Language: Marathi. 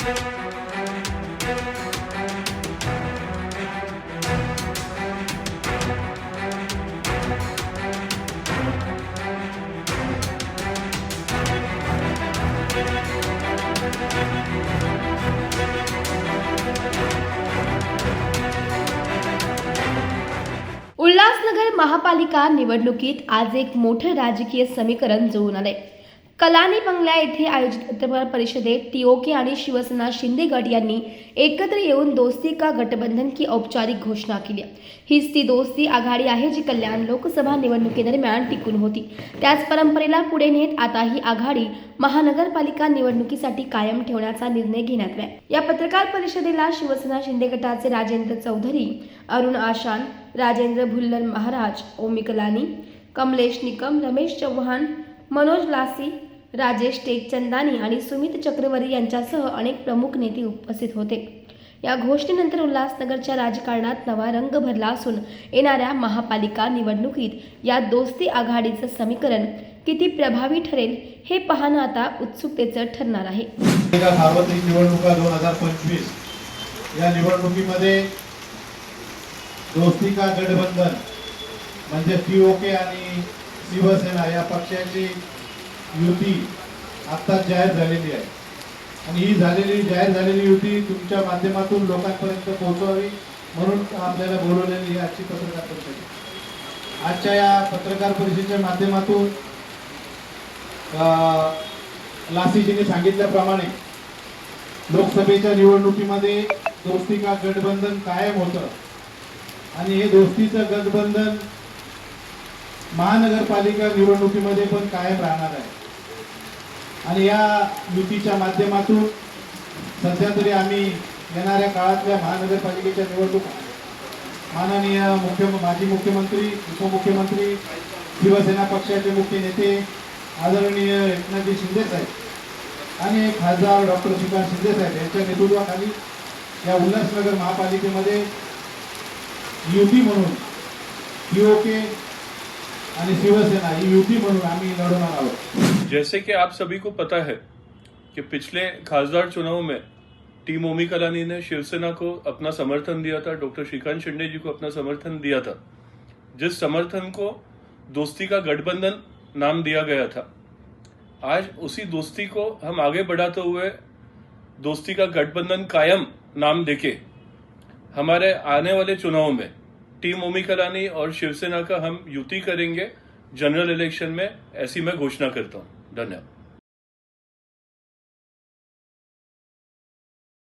उल्हासनगर महापालिका निवडणुकीत आज एक मोठं राजकीय समीकरण जुळून आलंय. कलानी बंगल्या येथे आयोजित पत्रकार परिषदेत टीओके आणि शिवसेना शिंदे गट यांनी एकत्र येऊन दोस्ती का गठबंधन की औपचारिक घोषणा केली. हीच ती दोस्ती आघाडी आहे जी कल्याण लोकसभा निवडणुकीदरम्यान टिकून होती. त्याच परंपरेला पुढे नेत आता ही आघाडी महानगरपालिका निवडणुकीसाठी कायम ठेवण्याचा निर्णय घेण्यात आला या पत्रकार परिषदेला शिवसेना शिंदे गटाचे राजेंद्र चौधरी अरुण आशान राजेंद्र भुल्लर महाराज ओमी कलानी कमलेश निकम रमेश चव्हाण मनोज लासी राजेश टेकचंदानी आणि सुमित चक्रवर्ती यांच्यासह अनेक प्रमुख नेते उपस्थित होते. या घोषणेनंतर उल्हासनगरच्या राजकारणात नवा रंग भरला असून येणाऱ्या महापालिका निवडणुकीत या दोस्ती आघाडीचं समीकरण किती प्रभावी ठरेल हे पाहणं आता उत्सुकतेचं ठरणार आहे. सार्वत्रिक निवडणुका दोन हजार पंचवीस. या निवडणुकीमध्ये दोस्ती का गठबंधन म्हणजे पीओके आणि शिवसेना या पक्षाची युती आत्ताच जाहीर झालेली आहे. आणि ही झालेली जाहीर झालेली युती तुमच्या माध्यमातून लोकांपर्यंत पोहोचवावी म्हणून आपल्याला बोलवलेली आजची पत्रकार परिषद. आजच्या या पत्रकार परिषदेच्या माध्यमातून अं, लासीजीने सांगितल्याप्रमाणे लोकसभेच्या निवडणुकीमध्ये दोस्ती का गठबंधन कायम होतं आणि हे दोस्तीचं गठबंधन महानगरपालिका निवडणुकीमध्ये पण कायम राहणार आहे. आणि या युतीच्या माध्यमातून सध्या तरी आम्ही येणाऱ्या काळातल्या महानगरपालिकेच्या निवडणूक माननीय मुख्य माजी मुख्यमंत्री उपमुख्यमंत्री शिवसेना पक्षाचे मुख्य नेते आदरणीय एकनाथजी शिंदेसाहेब आणि खासदार डॉक्टर सुभाष शिंदेसाहेब यांच्या नेतृत्वाखाली या उल्हासनगर महापालिकेमध्ये युती म्हणून पीओके आणि शिवसेना ही युती म्हणून आम्ही लढवणार आहोत. जैसे कि आप सभी को पता है कि पिछले खासदार चुनाव में टीम ओमी कलानी ने शिवसेना को अपना समर्थन दिया था, डॉक्टर श्रीकांत शिंदे जी को अपना समर्थन दिया था, जिस समर्थन को दोस्ती का गठबंधन नाम दिया गया था। आज उसी दोस्ती को हम आगे बढ़ाते हुए दोस्ती का गठबंधन कायम नाम देके हमारे आने वाले चुनाव में टीम ओमी कलानी और शिवसेना का हम युति करेंगे, जनरल इलेक्शन में, ऐसी मैं घोषणा करता हूँ। धन्यवाद